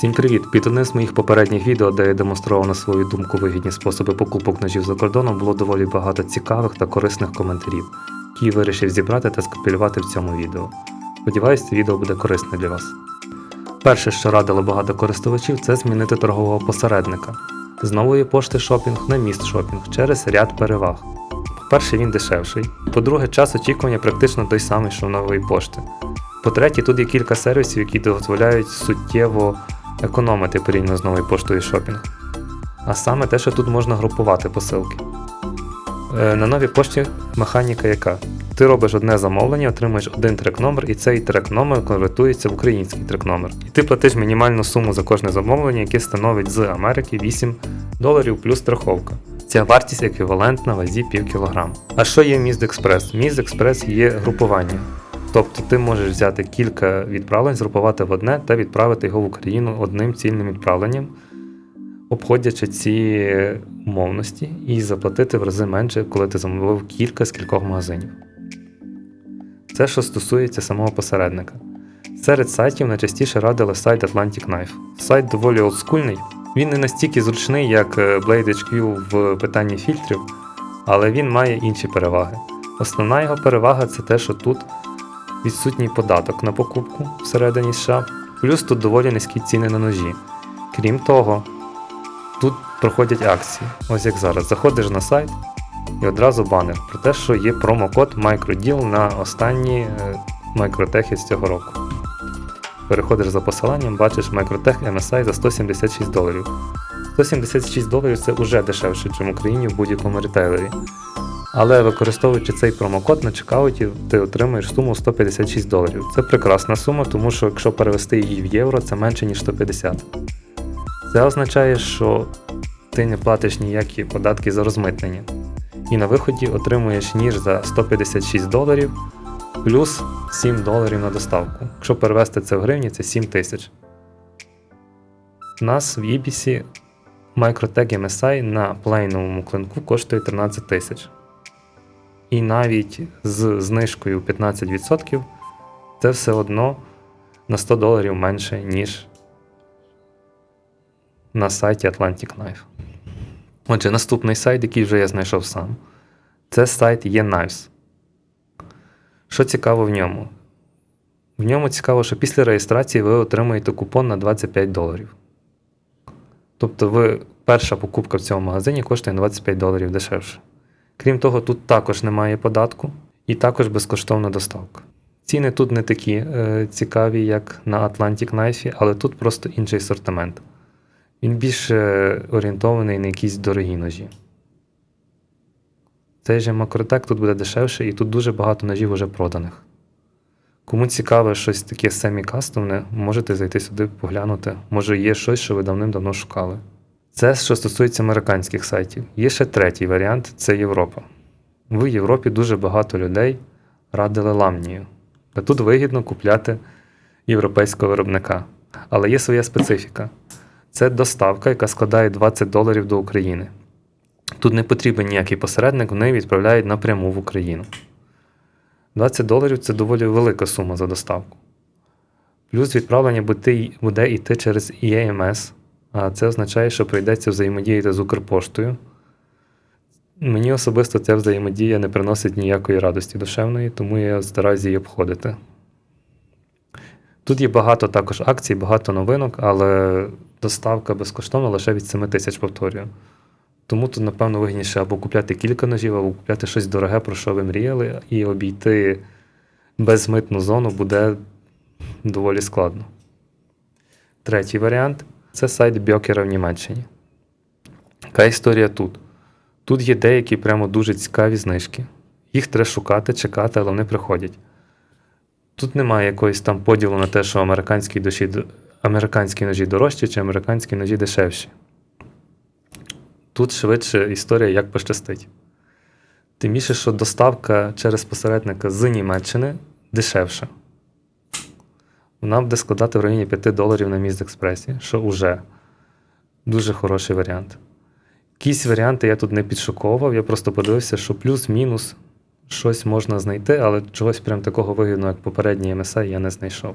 Всім привіт! Під одним з моїх попередніх відео, де я демонстрував на свою думку вигідні способи покупок ножів за кордоном, було доволі багато цікавих та корисних коментарів, які я вирішив зібрати та скопілювати в цьому відео. Сподіваюсь, це відео буде корисне для вас. Перше, що радило багато користувачів, це змінити торгового посередника з нової пошти шопінг на міст шопінг через ряд переваг. По-перше, він дешевший. По-друге, час очікування практично той самий, що в нової пошти. По-третє, тут є кілька сервісів, які дозволяють суттєво економити порівняно з новою поштою шопінг. А саме те, що тут можна групувати посилки. Е, На новій пошті механіка яка? Ти робиш одне замовлення, отримуєш один трек-номер, і цей трек-номер конвертується в український трек-номер. І ти платиш мінімальну суму за кожне замовлення, яке становить з Америки 8 доларів плюс страховка. Ця вартість еквівалентна вазі пів кілограм. А що є Мізд Експрес? Мізд Експрес є групування. Тобто ти можеш взяти кілька відправлень, згрупувати в одне та відправити його в Україну одним цільним відправленням, обходячи ці умовності, і заплатити в рази менше, коли ти замовив кілька з кількох магазинів. Це що стосується самого посередника. Серед сайтів найчастіше радили сайт Atlantic Knife. Сайт доволі олдскульний, він не настільки зручний, як е, Blade HQ в питанні фільтрів, але він має інші переваги. Основна його перевага це те, що тут відсутній податок на покупку всередині США, плюс тут доволі низькі ціни на ножі. Крім того, тут проходять акції. Ось як зараз. Заходиш на сайт і одразу банер про те, що є промокод MicroDeal на останні микротехи з цього року. Переходиш за посиланням, бачиш Microtech MSI за 176 доларів. 176 доларів це вже дешевше, ніж в Україні в будь-якому ретейлері. Але використовуючи цей промокод на чекауті, ти отримаєш суму 156 доларів. Це прекрасна сума, тому що якщо перевести її в євро, це менше ніж 150. Це означає, що ти не платиш ніякі податки за розмитнення. І на виході отримуєш ніж за 156 доларів плюс 7 доларів на доставку. Якщо перевести це в гривні, це 7 тисяч. У нас в Ібісі Microtech MSI на плейновому клинку коштує 13 тисяч. І навіть з знижкою 15% це все одно на 100 доларів менше, ніж на сайті Atlantic Knife. Отже, наступний сайт, який вже я знайшов сам, це сайт eKnives. Що цікаво в ньому? В ньому цікаво, що після реєстрації ви отримуєте купон на 25 доларів. Тобто ви, перша покупка в цьому магазині коштує на 25 доларів дешевше. Крім того, тут також немає податку і також безкоштовна доставка. Ціни тут не такі е, цікаві, як на Atlantic Knife, але тут просто інший сортимент. Він більше орієнтований на якісь дорогі ножі. Цей же Макротек тут буде дешевше, і тут дуже багато ножів вже проданих. Кому цікаве щось таке семі-кастомне, можете зайти сюди поглянути. Може є щось, що ви давним-давно шукали. Це що стосується американських сайтів. Є ще третій варіант це Європа. В Європі дуже багато людей радили ламнію. Тут вигідно купляти європейського виробника. Але є своя специфіка. Це доставка, яка складає 20 доларів до України. Тут не потрібен ніякий посередник, вони відправляють напряму в Україну. 20 доларів це доволі велика сума за доставку. Плюс відправлення буде- йти через EAMS, а це означає, що прийдеться взаємодіяти з Укрпоштою. Мені особисто ця взаємодія не приносить ніякої радості душевної, тому я стараюся її обходити. Тут є багато також акцій, багато новинок, але доставка безкоштовна лише від 7 тисяч повторюю. Тому тут, напевно, вигідніше або купляти кілька ножів, або купляти щось дороге, про що ви мріяли, і обійти безмитну зону буде доволі складно. Третій варіант це сайт Бьокера в Німеччині. Яка історія тут? Тут є деякі прямо дуже цікаві знижки. Їх треба шукати, чекати, але вони приходять. Тут немає якоїсь там поділу на те, що американські, душі, американські ножі дорожчі чи американські ножі дешевші. Тут швидше історія як пощастить. Тим більше, що доставка через посередника з Німеччини дешевша. Вона буде складати в районі 5 доларів на міст експресі, що вже дуже хороший варіант. Якісь варіанти я тут не підшуковував, я просто подивився, що плюс-мінус щось можна знайти, але чогось прям такого вигідного, як попередній MSI, я не знайшов.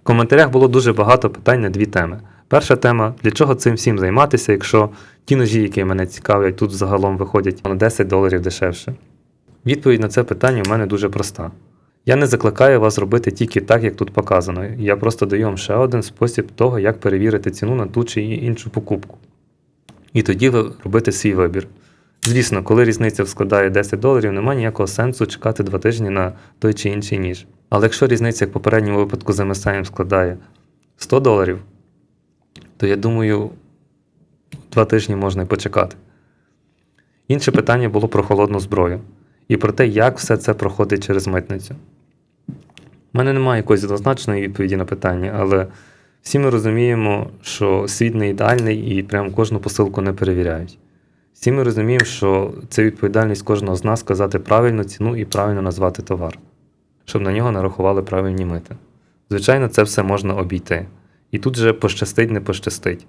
В коментарях було дуже багато питань на дві теми. Перша тема: для чого цим всім займатися, якщо ті ножі, які мене цікавлять, тут загалом виходять на 10 доларів дешевше. Відповідь на це питання у мене дуже проста. Я не закликаю вас робити тільки так, як тут показано. Я просто даю вам ще один спосіб того, як перевірити ціну на ту чи іншу покупку. І тоді ви робите свій вибір. Звісно, коли різниця складає 10 доларів, немає ніякого сенсу чекати 2 тижні на той чи інший ніж. Але якщо різниця, як в попередньому випадку з MSI складає 100 доларів, то я думаю, 2 тижні можна і почекати. Інше питання було про холодну зброю і про те, як все це проходить через митницю. У мене немає якоїсь однозначної відповіді на питання, але всі ми розуміємо, що світ не ідеальний і прям кожну посилку не перевіряють. Всі ми розуміємо, що це відповідальність кожного з нас сказати правильну ціну і правильно назвати товар, щоб на нього нарахували правильні мити. Звичайно, це все можна обійти. І тут же пощастить, не пощастить.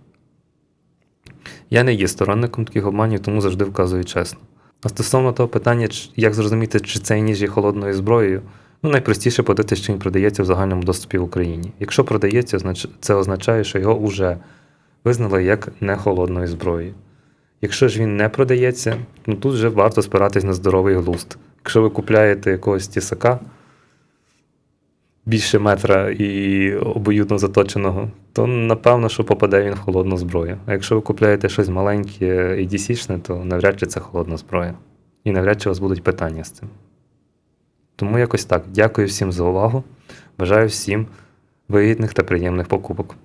Я не є сторонником таких обманів, тому завжди вказую чесно. А стосовно того питання, як зрозуміти, чи цей ніж є холодною зброєю, ну найпростіше подивитися, що він продається в загальному доступі в Україні. Якщо продається, це означає, що його вже визнали як не холодною зброєю. Якщо ж він не продається, ну тут вже варто спиратись на здоровий глузд. Якщо ви купляєте якогось тісака більше метра і обоюдно заточеного, то напевно, що попаде він в холодну зброю. А якщо ви купляєте щось маленьке і дісічне, то навряд чи це холодна зброя. І навряд чи у вас будуть питання з цим. Тому якось так. Дякую всім за увагу. Бажаю всім вигідних та приємних покупок.